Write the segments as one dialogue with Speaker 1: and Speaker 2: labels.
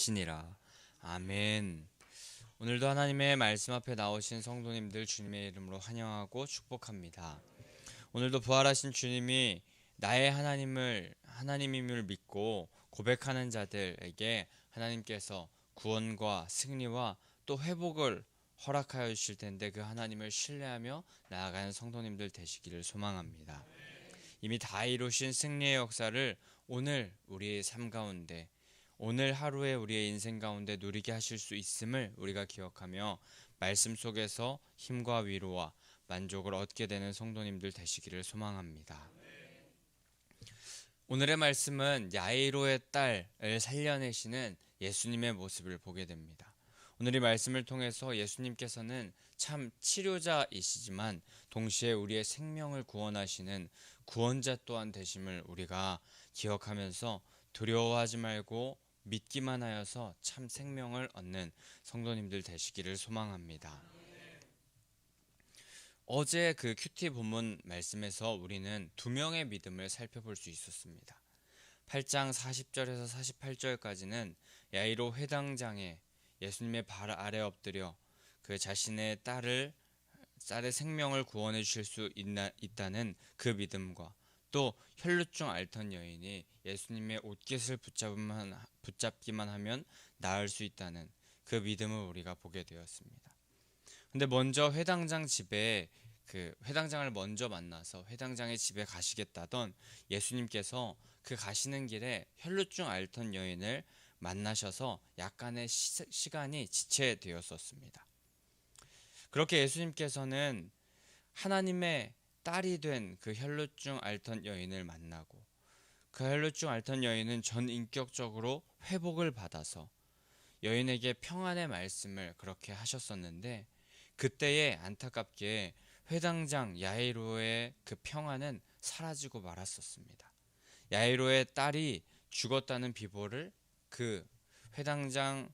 Speaker 1: 바치니라. 아멘. 오늘도 하나님의 말씀 앞에 나오신 성도님들 주님의 이름으로 환영하고 축복합니다. 오늘도 부활하신 주님이 나의 하나님을 하나님임을 믿고 고백하는 자들에게 하나님께서 구원과 승리와 또 회복을 허락하여 주실 텐데 그 하나님을 신뢰하며 나아가는 성도님들 되시기를 소망합니다. 이미 다 이루신 승리의 역사를 오늘 우리의 삶 가운데 오늘 하루에 우리의 인생 가운데 누리게 하실 수 있음을 우리가 기억하며 말씀 속에서 힘과 위로와 만족을 얻게 되는 성도님들 되시기를 소망합니다. 오늘의 말씀은 야이로의 딸을 살려내시는 예수님의 모습을 보게 됩니다. 오늘 이 말씀을 통해서 예수님께서는 참 치료자이시지만 동시에 우리의 생명을 구원하시는 구원자 또한 되심을 우리가 기억하면서 두려워하지 말고 믿기만 하여서 참 생명을 얻는 성도님들 되시기를 소망합니다. 어제 그 큐티 본문 말씀에서 우리는 두 명의 믿음을 살펴볼 수 있었습니다. 8장 40절에서 48절까지는 야이로 회당장에 예수님의 발 아래 엎드려 그 자신의 딸을 딸의 생명을 구원해 주실 수 있나, 있다는 그 믿음과 또 혈루증 앓던 여인이 예수님의 옷깃을 붙잡으면, 붙잡기만 하면 나을 수 있다는 그 믿음을 우리가 보게 되었습니다. 근데 먼저 회당장 집에 그 회당장을 먼저 만나서 회당장의 집에 가시겠다던 예수님께서 그 가시는 길에 혈루증 앓던 여인을 만나셔서 약간의 시, 간이 지체되었었습니다. 그렇게 예수님께서는 하나님의 딸이 된 그 혈루증 앓던 여인을 만나고 그 혈루증 앓던 여인은 전 인격적으로 회복을 받아서 여인에게 평안의 말씀을 그렇게 하셨었는데 그때에 안타깝게 회당장 야이로의 그 평안은 사라지고 말았었습니다. 야이로의 딸이 죽었다는 비보를 그 회당장을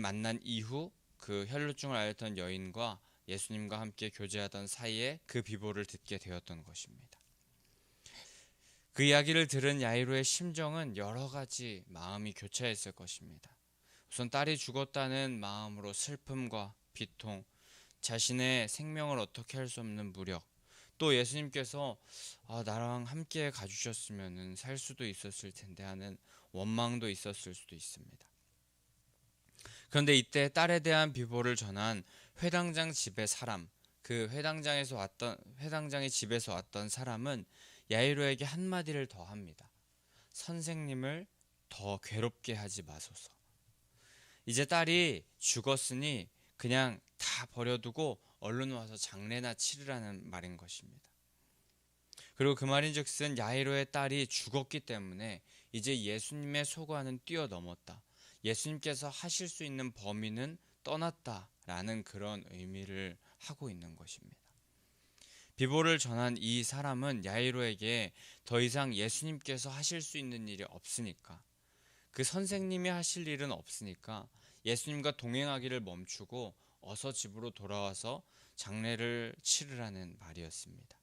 Speaker 1: 만난 이후 그 혈루증을 앓던 여인과 예수님과 함께 교제하던 사이에 그 비보를 듣게 되었던 것입니다. 그 이야기를 들은 야이로의 심정은 여러 가지 마음이 교차했을 것입니다. 우선 딸이 죽었다는 마음으로 슬픔과 비통, 자신의 생명을 어떻게 할 수 없는 무력, 또 예수님께서 아, 나랑 함께 가주셨으면 살 수도 있었을 텐데 하는 원망도 있었을 수도 있습니다. 그런데 이때 딸에 대한 비보를 전한 회당장 집의 사람, 그 회당장에서 왔던 회당장의 집에서 왔던 사람은 야이로에게 한 마디를 더 합니다. 선생님을 더 괴롭게 하지 마소서. 이제 딸이 죽었으니 그냥 다 버려두고 얼른 와서 장례나 치르라는 말인 것입니다. 그리고 그 말인즉슨 야이로의 딸이 죽었기 때문에 이제 예수님의 소관은 뛰어넘었다. 예수님께서 하실 수 있는 범위는 떠났다라는 그런 의미를 하고 있는 것입니다. 비보를 전한 이 사람은 야이로에게 더 이상 예수님께서 하실 수 있는 일이 없으니까 그 선생님이 하실 일은 없으니까 예수님과 동행하기를 멈추고 어서 집으로 돌아와서 장례를 치르라는 말이었습니다.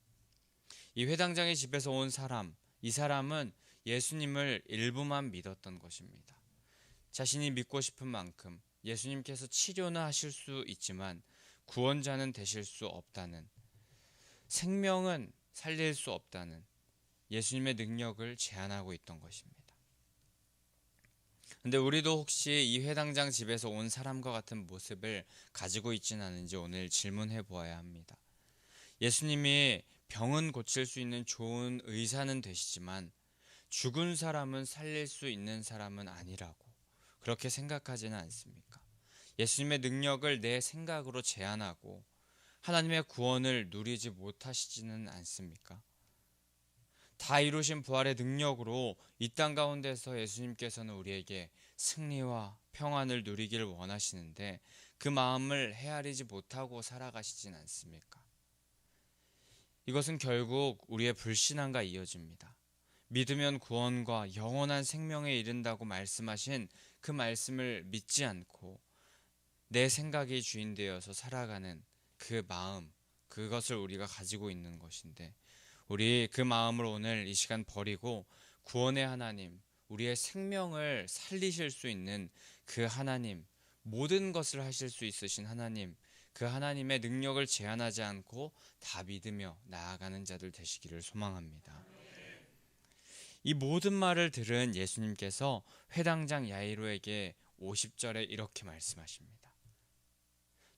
Speaker 1: 이 회당장의 집에서 온 사람, 이 사람은 예수님을 일부만 믿었던 것입니다. 자신이 믿고 싶은 만큼 예수님께서 치료는 하실 수 있지만 구원자는 되실 수 없다는 생명은 살릴 수 없다는 예수님의 능력을 제안하고 있던 것입니다. 근데 우리도 혹시 이 회당장 집에서 온 사람과 같은 모습을 가지고 있지는 않은지 오늘 질문해 보아야 합니다. 예수님이 병은 고칠 수 있는 좋은 의사는 되시지만 죽은 사람은 살릴 수 있는 사람은 아니라고 그렇게 생각하지는 않습니까? 예수님의 능력을 내 생각으로 제한하고 하나님의 구원을 누리지 못하시지는 않습니까? 다 이루신 부활의 능력으로 이 땅 가운데서 예수님께서는 우리에게 승리와 평안을 누리기를 원하시는데 그 마음을 헤아리지 못하고 살아가시진 않습니까? 이것은 결국 우리의 불신앙과 이어집니다. 믿으면 구원과 영원한 생명에 이른다고 말씀하신 그 말씀을 믿지 않고 내 생각이 주인 되어서 살아가는 그 마음, 그것을 우리가 가지고 있는 것인데 우리 그 마음을 오늘 이 시간 버리고 구원의 하나님, 우리의 생명을 살리실 수 있는 그 하나님, 모든 것을 하실 수 있으신 하나님, 그 하나님의 능력을 제한하지 않고 다 믿으며 나아가는 자들 되시기를 소망합니다. 이 모든 말을 들은 예수님께서 회당장 야이로에게 50절에 이렇게 말씀하십니다.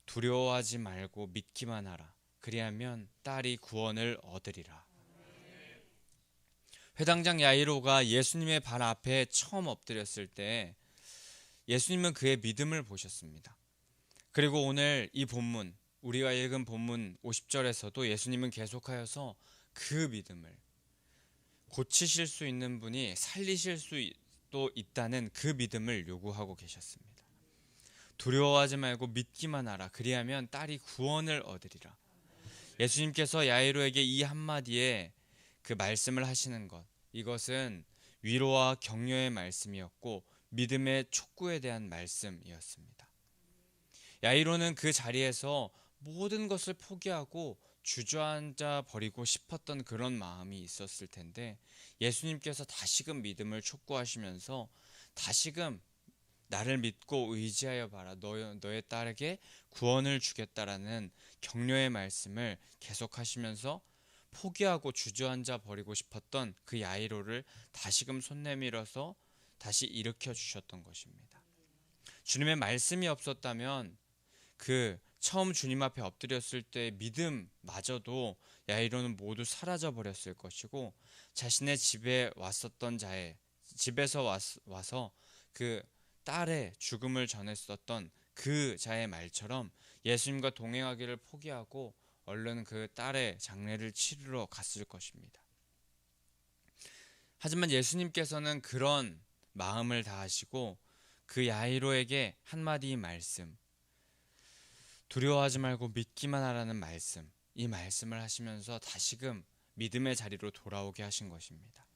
Speaker 1: 두려워하지 말고 믿기만 하라. 그리하면 딸이 구원을 얻으리라. 회당장 야이로가 예수님의 발 앞에 처음 엎드렸을 때 예수님은 그의 믿음을 보셨습니다. 그리고 오늘 이 본문 우리가 읽은 본문 50절에서도 예수님은 계속하여서 그 믿음을 고치실 수 있는 분이 살리실 수도 있다는 그 믿음을 요구하고 계셨습니다. 두려워하지 말고 믿기만 하라. 그리하면 딸이 구원을 얻으리라. 예수님께서 야이로에게 이 한마디에 그 말씀을 하시는 것 이것은 위로와 격려의 말씀이었고 믿음의 촉구에 대한 말씀이었습니다. 야이로는 그 자리에서 모든 것을 포기하고 주저앉아 버리고 싶었던 그런 마음이 있었을 텐데 예수님께서 다시금 믿음을 촉구하시면서 다시금 나를 믿고 의지하여 봐라 너, 너의 딸에게 구원을 주겠다라는 격려의 말씀을 계속하시면서 포기하고 주저앉아 버리고 싶었던 그 야이로를 다시금 손 내밀어서 다시 일으켜 주셨던 것입니다. 주님의 말씀이 없었다면 그 처음 주님 앞에 엎드렸을 때 믿음마저도 야이로는 모두 사라져 버렸을 것이고 자신의 집에 왔었던 자의 집에서 왔, 와서 그 딸의 죽음을 전했었던 그 자의 말처럼 예수님과 동행하기를 포기하고 얼른 그 딸의 장례를 치르러 갔을 것입니다. 하지만 예수님께서는 그런 마음을 다하시고 그 야이로에게 한마디 말씀, 두려워하지 말고 믿기만 하라는 말씀, 이 말씀을 하시면서 다시금 믿음의 자리로 돌아오게 하신 것입니다.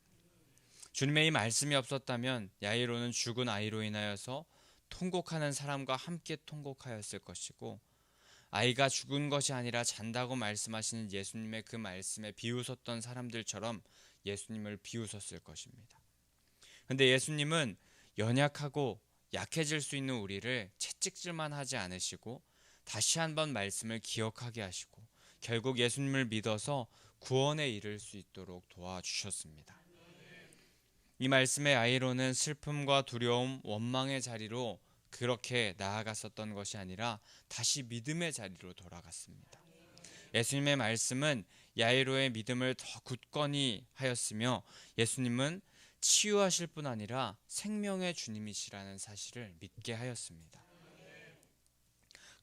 Speaker 1: 주님의 이 말씀이 없었다면 야이로는 죽은 아이로 인하여서 통곡하는 사람과 함께 통곡하였을 것이고 아이가 죽은 것이 아니라 잔다고 말씀하시는 예수님의 그 말씀에 비웃었던 사람들처럼 예수님을 비웃었을 것입니다. 근데 예수님은 연약하고 약해질 수 있는 우리를 채찍질만 하지 않으시고 다시 한번 말씀을 기억하게 하시고 결국 예수님을 믿어서 구원에 이를 수 있도록 도와주셨습니다. 이 말씀의 아이로는 슬픔과 두려움, 원망의 자리로 그렇게 나아갔었던 것이 아니라 다시 믿음의 자리로 돌아갔습니다. 예수님의 말씀은 야이로의 믿음을 더 굳건히 하였으며 예수님은 치유하실 뿐 아니라 생명의 주님이시라는 사실을 믿게 하였습니다.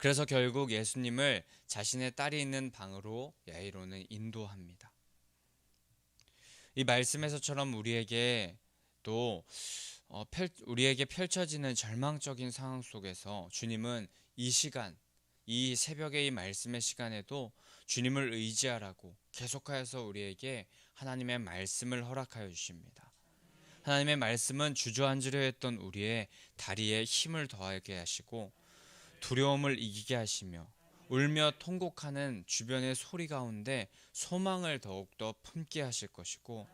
Speaker 1: 그래서 결국 예수님을 자신의 딸이 있는 방으로 야이로는 인도합니다. 이 말씀에서처럼 우리에게 또 어, 펼, 우리에게 펼쳐지는 절망적인 상황 속에서 주님은 이 시간, 이 새벽의 이 말씀의 시간에도 주님을 의지하라고 계속하여서 우리에게 하나님의 말씀을 허락하여 주십니다. 하나님의 말씀은 주저앉으려 했던 우리의 다리에 힘을 더하게 하시고 두려움을 이기게 하시며 울며 통곡하는 주변의 소리 가운데 소망을 더욱더 품게 하실 것이고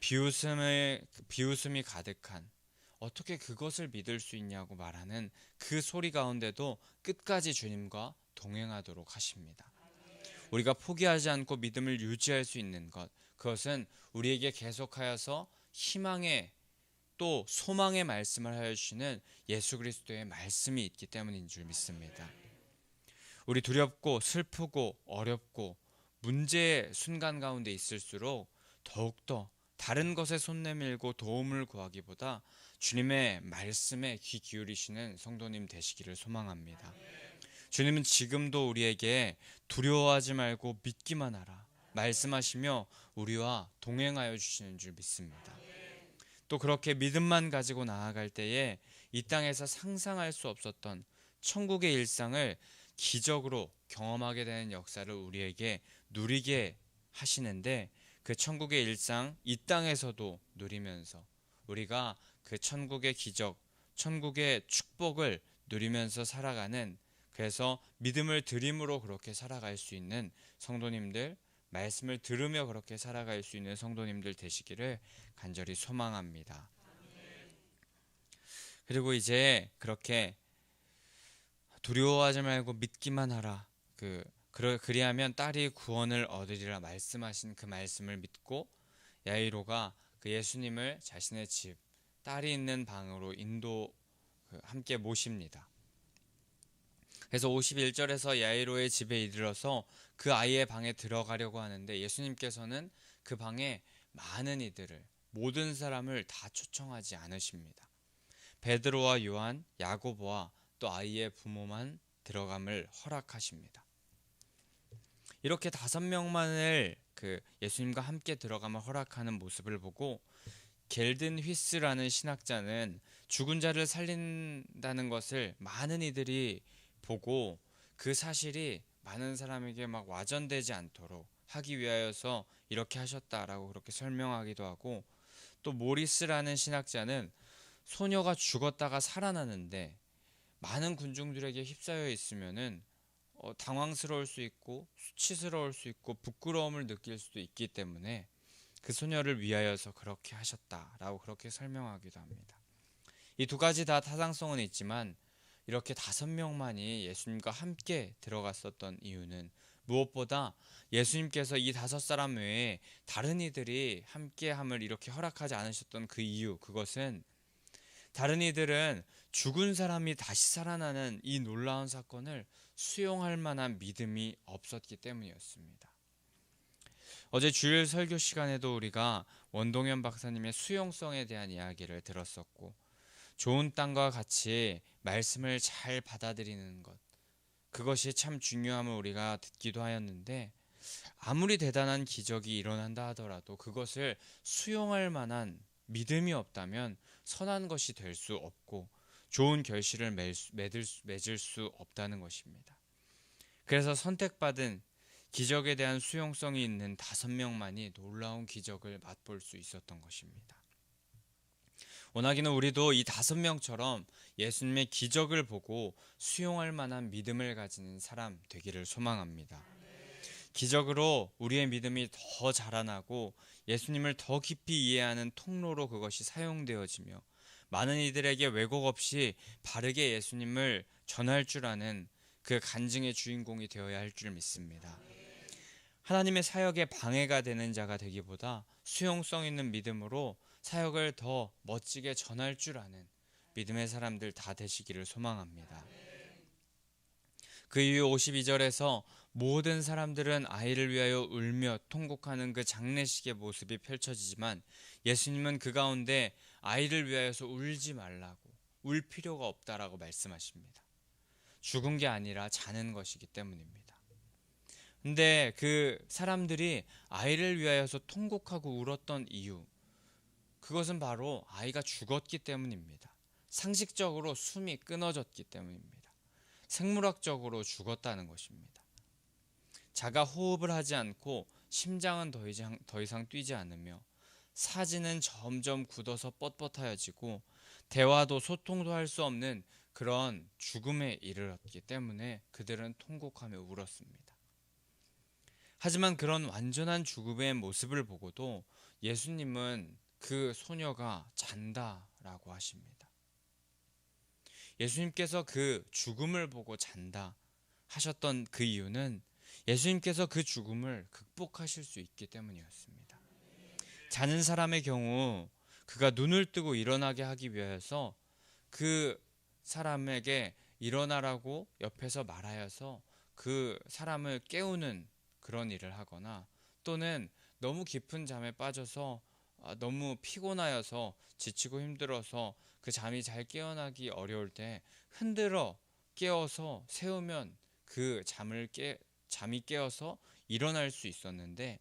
Speaker 1: 비웃음의 비웃음이 가득한 어떻게 그것을 믿을 수 있냐고 말하는 그 소리 가운데도 끝까지 주님과 동행하도록 하십니다. 우리가 포기하지 않고 믿음을 유지할 수 있는 것 그것은 우리에게 계속하여서 희망의 또 소망의 말씀을 하여 주시는 예수 그리스도의 말씀이 있기 때문인 줄 믿습니다. 우리 두렵고 슬프고 어렵고 문제의 순간 가운데 있을수록 더욱더 다른 것에 손 내밀고 도움을 구하기보다 주님의 말씀에 귀 기울이시는 성도님 되시기를 소망합니다. 주님은 지금도 우리에게 두려워하지 말고 믿기만 하라 말씀하시며 우리와 동행하여 주시는 줄 믿습니다. 또 그렇게 믿음만 가지고 나아갈 때에 이 땅에서 상상할 수 없었던 천국의 일상을 기적으로 경험하게 되는 역사를 우리에게 누리게 하시는데 그 천국의 일상 이 땅에서도 누리면서 우리가 그 천국의 기적, 천국의 축복을 누리면서 살아가는 그래서 믿음을 드림으로 그렇게 살아갈 수 있는 성도님들 말씀을 들으며 그렇게 살아갈 수 있는 성도님들 되시기를 간절히 소망합니다. 그리고 이제 그렇게 두려워하지 말고 믿기만 하라. 그 그리하면 딸이 구원을 얻으리라 말씀하신 그 말씀을 믿고 야이로가 그 예수님을 자신의 집 딸이 있는 방으로 인도 그 함께 모십니다. 그래서 51절에서 야이로의 집에 이르러서 그 아이의 방에 들어가려고 하는데 예수님께서는 그 방에 많은 이들을 모든 사람을 다 초청하지 않으십니다. 베드로와 요한, 야고보와 또 아이의 부모만 들어감을 허락하십니다. 이렇게 다섯 명만을 그 예수님과 함께 들어감을 허락하는 모습을 보고 겔든 휘스라는 신학자는 죽은 자를 살린다는 것을 많은 이들이 보고 그 사실이 많은 사람에게 막 와전되지 않도록 하기 위하여서 이렇게 하셨다라고 그렇게 설명하기도 하고 또 모리스라는 신학자는 소녀가 죽었다가 살아나는데 많은 군중들에게 휩싸여 있으면은 어, 당황스러울 수 있고 수치스러울 수 있고 부끄러움을 느낄 수도 있기 때문에 그 소녀를 위하여서 그렇게 하셨다라고 그렇게 설명하기도 합니다. 이 두 가지 다 타당성은 있지만 이렇게 다섯 명만이 예수님과 함께 들어갔었던 이유는 무엇보다 예수님께서 이 다섯 사람 외에 다른 이들이 함께함을 이렇게 허락하지 않으셨던 그 이유 그것은 다른 이들은 죽은 사람이 다시 살아나는 이 놀라운 사건을 수용할 만한 믿음이 없었기 때문이었습니다. 어제 주일 설교 시간에도 우리가 원동현 박사님의 수용성에 대한 이야기를 들었었고 좋은 땅과 같이 말씀을 잘 받아들이는 것 그것이 참 중요함을 우리가 듣기도 하였는데 아무리 대단한 기적이 일어난다 하더라도 그것을 수용할 만한 믿음이 없다면 선한 것이 될 수 없고 좋은 결실을 맺을, 맺을 수 없다는 것입니다. 그래서 선택받은 기적에 대한 수용성이 있는 다섯 명만이 놀라운 기적을 맛볼 수 있었던 것입니다. 원하기는 우리도 이 다섯 명처럼 예수님의 기적을 보고 수용할 만한 믿음을 가지는 사람 되기를 소망합니다. 기적으로 우리의 믿음이 더 자라나고 예수님을 더 깊이 이해하는 통로로 그것이 사용되어지며 많은 이들에게 왜곡 없이 바르게 예수님을 전할 줄 아는 그 간증의 주인공이 되어야 할 줄 믿습니다. 하나님의 사역에 방해가 되는 자가 되기보다 수용성 있는 믿음으로 사역을 더 멋지게 전할 줄 아는 믿음의 사람들 다 되시기를 소망합니다. 그 이후 52절에서 모든 사람들은 아이를 위하여 울며 통곡하는 그 장례식의 모습이 펼쳐지지만 예수님은 그 가운데 아이를 위하여서 울지 말라고 울 필요가 없다라고 말씀하십니다. 죽은 게 아니라 자는 것이기 때문입니다. 근데 그 사람들이 아이를 위하여서 통곡하고 울었던 이유 그것은 바로 아이가 죽었기 때문입니다. 상식적으로 숨이 끊어졌기 때문입니다. 생물학적으로 죽었다는 것입니다. 자가 호흡을 하지 않고 심장은 더 이상, 더 이상 뛰지 않으며 사지는 점점 굳어서 뻣뻣하여지고 대화도 소통도 할 수 없는 그런 죽음에 이르렀기 때문에 그들은 통곡하며 울었습니다. 하지만 그런 완전한 죽음의 모습을 보고도 예수님은 그 소녀가 잔다라고 하십니다. 예수님께서 그 죽음을 보고 잔다 하셨던 그 이유는 예수님께서 그 죽음을 극복하실 수 있기 때문이었습니다. 자는 사람의 경우 그가 눈을 뜨고 일어나게 하기 위해서 그 사람에게 일어나라고 옆에서 말하여서 그 사람을 깨우는 그런 일을 하거나 또는 너무 깊은 잠에 빠져서 아, 너무 피곤하여서 지치고 힘들어서 그 잠이 잘 깨어나기 어려울 때 흔들어 깨어서 세우면 그 잠을 깨 잠이 깨어서 일어날 수 있었는데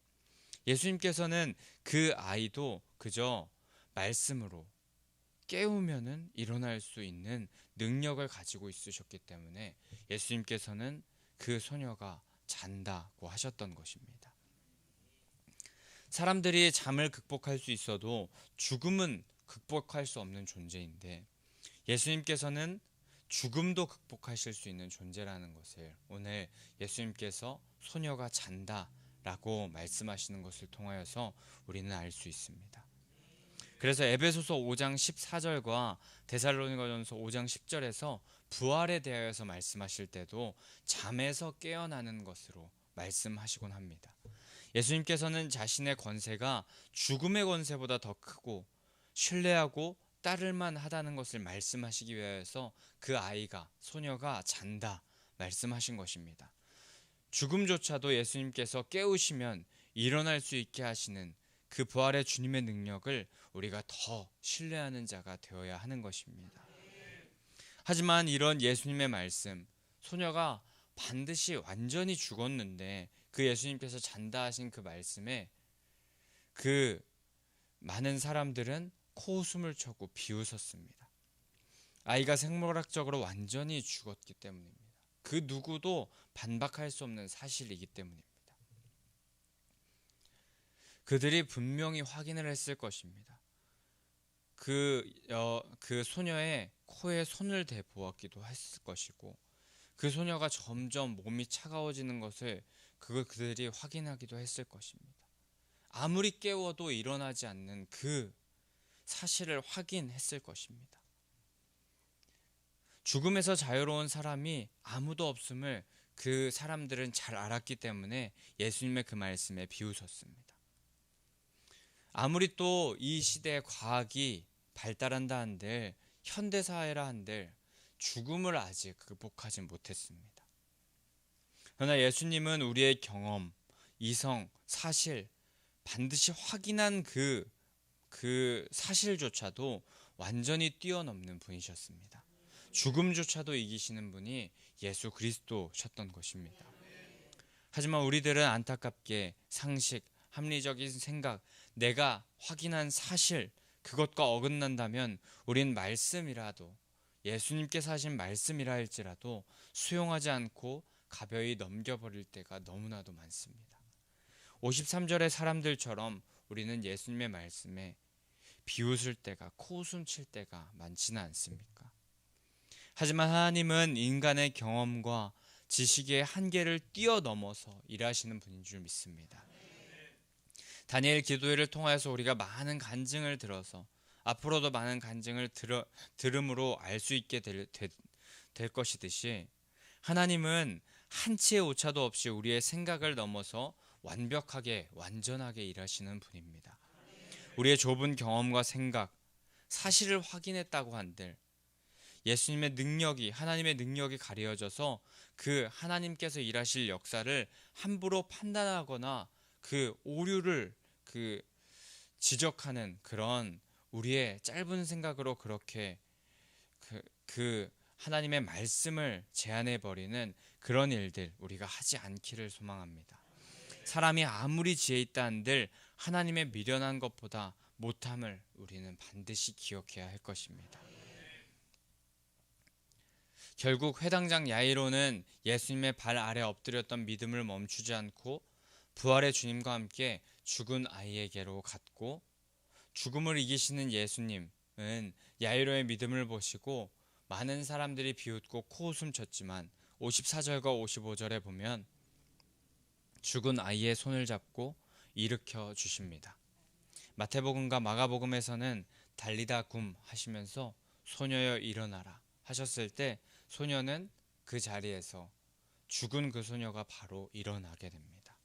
Speaker 1: 예수님께서는 그 아이도 그저 말씀으로 깨우면은 일어날 수 있는 능력을 가지고 있으셨기 때문에 예수님께서는 그 소녀가 잔다고 하셨던 것입니다. 사람들이 잠을 극복할 수 있어도 죽음은 극복할 수 없는 존재인데 예수님께서는 죽음도 극복하실 수 있는 존재라는 것을 오늘 예수님께서 소녀가 잔다 라고 말씀하시는 것을 통하여서 우리는 알 수 있습니다. 그래서 에베소서 5장 14절과 데살로니가전서 5장 10절에서 부활에 대하여서 말씀하실 때도 잠에서 깨어나는 것으로 말씀하시곤 합니다. 예수님께서는 자신의 권세가 죽음의 권세보다 더 크고 신뢰하고 따를만 하다는 것을 말씀하시기 위해서 그 아이가 소녀가 잔다 말씀하신 것입니다. 죽음조차도 예수님께서 깨우시면 일어날 수 있게 하시는 그 부활의 주님의 능력을 우리가 더 신뢰하는 자가 되어야 하는 것입니다. 하지만 이런 예수님의 말씀, 소녀가 반드시 완전히 죽었는데 그 예수님께서 잔다 하신 그 말씀에 그 많은 사람들은 코웃음을 쳐고 비웃었습니다. 아이가 생물학적으로 완전히 죽었기 때문입니다. 그 누구도 반박할 수 없는 사실이기 때문입니다. 그들이 분명히 확인을 했을 것입니다. 그, 어, 그 소녀의 코에 손을 대 보았기도 했을 것이고 그 소녀가 점점 몸이 차가워지는 것을 그걸 그들이 확인하기도 했을 것입니다. 아무리 깨워도 일어나지 않는 그 사실을 확인했을 것입니다. 죽음에서 자유로운 사람이 아무도 없음을 그 사람들은 잘 알았기 때문에 예수님의 그 말씀에 비웃었습니다. 아무리 또 이 시대의 과학이 발달한다 한들 현대 사회라 한들 죽음을 아직 극복하지 못했습니다. 그러나 예수님은 우리의 경험, 이성, 사실 반드시 확인한 그, 그 사실조차도 완전히 뛰어넘는 분이셨습니다. 죽음조차도 이기시는 분이 예수 그리스도셨던 것입니다. 하지만 우리들은 안타깝게 상식, 합리적인 생각, 내가 확인한 사실, 그것과 어긋난다면 우린 말씀이라도 예수님께서 하신 말씀이라 할지라도 수용하지 않고 가벼이 넘겨버릴 때가 너무나도 많습니다. 53절의 사람들처럼 우리는 예수님의 말씀에 비웃을 때가 코웃음 칠 때가 많지는 않습니까? 하지만 하나님은 인간의 경험과 지식의 한계를 뛰어넘어서 일하시는 분인 줄 믿습니다. 다니엘 기도회를 통하여서 우리가 많은 간증을 들어서 앞으로도 많은 간증을 들어, 들음으로 알 수 있게 될, 될, 될 것이듯이 하나님은 한치의 오차도 없이 우리의 생각을 넘어서 완벽하게 완전하게 일하시는 분입니다. 우리의 좁은 경험과 생각, 사실을 확인했다고 한들 예수님의 능력이 하나님의 능력이 가려져서 그 하나님께서 일하실 역사를 함부로 판단하거나 그 오류를 그 지적하는 그런 우리의 짧은 생각으로 그렇게 그, 그 하나님의 말씀을 제한해 버리는 그런 일들 우리가 하지 않기를 소망합니다. 사람이 아무리 지혜 있다 한들 하나님의 미련한 것보다 못함을 우리는 반드시 기억해야 할 것입니다. 결국 회당장 야이로는 예수님의 발 아래 엎드렸던 믿음을 멈추지 않고 부활의 주님과 함께 죽은 아이에게로 갔고 죽음을 이기시는 예수님은 야이로의 믿음을 보시고 많은 사람들이 비웃고 코웃음 쳤지만 54절과 55절에 보면 죽은 아이의 손을 잡고 일으켜 주십니다. 마태복음과 마가복음에서는 달리다 굼 하시면서 소녀여 일어나라 하셨을 때 소녀는 그 자리에서 죽은 그 소녀가 바로 일어나게 됩니다.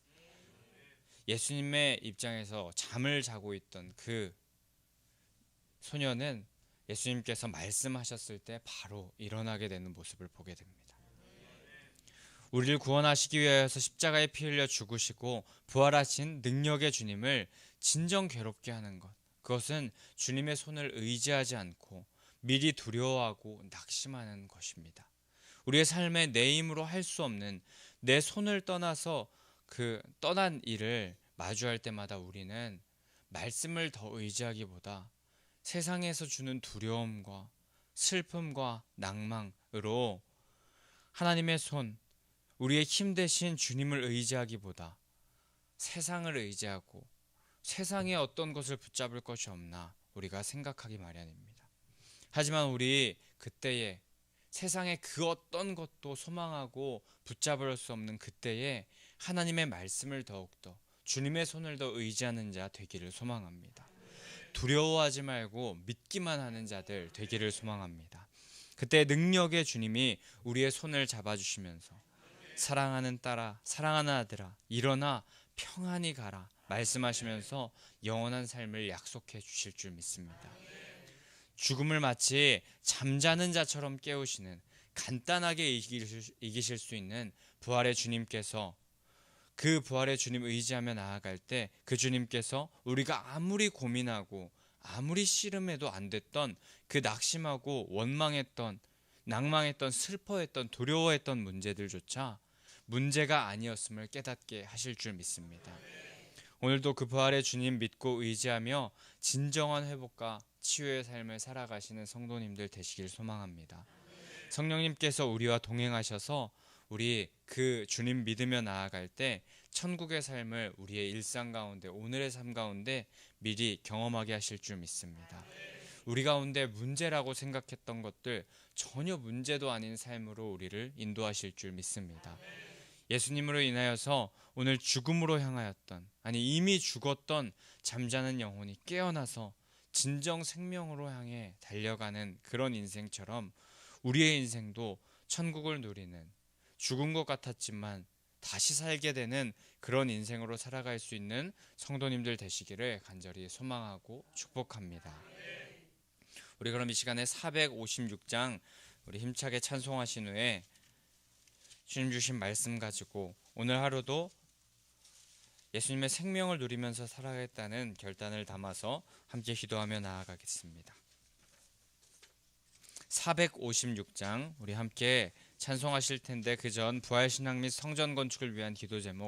Speaker 1: 예수님의 입장에서 잠을 자고 있던 그 소녀는 예수님께서 말씀하셨을 때 바로 일어나게 되는 모습을 보게 됩니다. 우리를 구원하시기 위하여서 십자가에 피 흘려 죽으시고 부활하신 능력의 주님을 진정 괴롭게 하는 것. 그것은 주님의 손을 의지하지 않고 미리 두려워하고 낙심하는 것입니다. 우리의 삶에 내 힘으로 할 수 없는 내 손을 떠나서 그 떠난 일을 마주할 때마다 우리는 말씀을 더 의지하기보다 세상에서 주는 두려움과 슬픔과 낭망으로 하나님의 손, 우리의 힘 대신 주님을 의지하기보다 세상을 의지하고 세상에 어떤 것을 붙잡을 것이 없나 우리가 생각하기 마련입니다. 하지만 우리 그때에 세상의 그 어떤 것도 소망하고 붙잡을 수 없는 그때에 하나님의 말씀을 더욱더 주님의 손을 더 의지하는 자 되기를 소망합니다. 두려워하지 말고 믿기만 하는 자들 되기를 소망합니다. 그때 능력의 주님이 우리의 손을 잡아주시면서 사랑하는 딸아, 사랑하는 아들아, 일어나 평안히 가라 말씀하시면서 영원한 삶을 약속해 주실 줄 믿습니다. 죽음을 마치 잠자는 자처럼 깨우시는 간단하게 이기실, 수 있는 부활의 주님께서 그 부활의 주님 의지하며 나아갈 때 그 주님께서 우리가 아무리 고민하고 아무리 씨름해도 안 됐던 그 낙심하고 원망했던 낭망했던 슬퍼했던 두려워했던 문제들조차 문제가 아니었음을 깨닫게 하실 줄 믿습니다. 오늘도 그 부활의 주님 믿고 의지하며 진정한 회복과 치유의 삶을 살아가시는 성도님들 되시길 소망합니다. 성령님께서 우리와 동행하셔서 우리 그 주님 믿으며 나아갈 때 천국의 삶을 우리의 일상 가운데 오늘의 삶 가운데 미리 경험하게 하실 줄 믿습니다. 우리 가운데 문제라고 생각했던 것들 전혀 문제도 아닌 삶으로 우리를 인도하실 줄 믿습니다. 예수님으로 인하여서 오늘 죽음으로 향하였던 아니 이미 죽었던 잠자는 영혼이 깨어나서 진정 생명으로 향해 달려가는 그런 인생처럼 우리의 인생도 천국을 누리는 죽은 것 같았지만 다시 살게 되는 그런 인생으로 살아갈 수 있는 성도님들 되시기를 간절히 소망하고 축복합니다. 우리 그럼 이 시간에 456장 우리 힘차게 찬송하신 후에 주님 주신 말씀 가지고 오늘 하루도 예수님의 생명을 누리면서 살아가겠다는 결단을 담아서 함께 기도하며 나아가겠습니다. 456장 우리 함께 찬송하실 텐데 그 전 부활 신앙 및 성전 건축을 위한 기도 제목